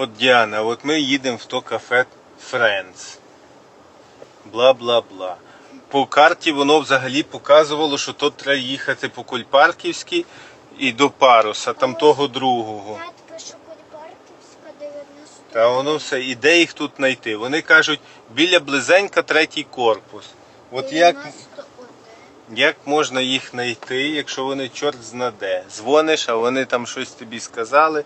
От Діана, от ми їдемо в то кафе Friends. Бла-бла-бла. По карті воно взагалі показувало, що тут треба їхати по Кульпарківській і до паруса, там того другого. Тат Кульпарківська 90. Та воно все, і де їх тут знайти? Вони кажуть, біля близенька третій корпус. От як, 91. як можна їх знайти, якщо вони чорт знаде? Дзвониш, а вони там щось тобі сказали.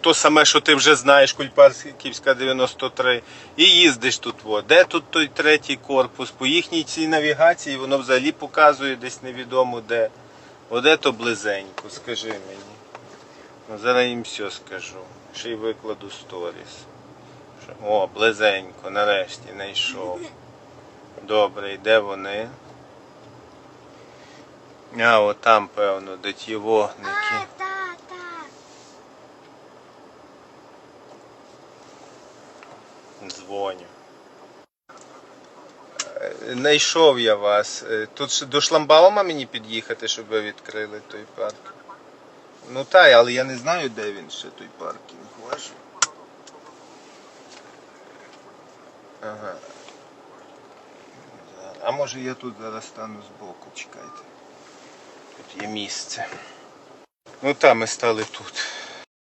То саме, що ти вже знаєш, Кульпарківська 93, і їздиш тут. Во. Де тут той третій корпус? По їхній цій навігації воно взагалі показує десь невідомо де. Оде то близенько, скажи мені. Ну, зараз їм все скажу. Ще й викладу сторіс. О, близенько, нарешті знайшов. Добре, і де вони? А, от там, певно, де ті вогники. А, та, та. Дзвоню. Е, Знайшов я вас. Е, Тут до шламбаума мені під'їхати, щоб ви відкрили той парк. Ну так, але я не знаю, де він ще той паркінг ваш. Ага. А може я тут зараз стану збоку, чекайте. Тут є місце. Ну там ми стали тут.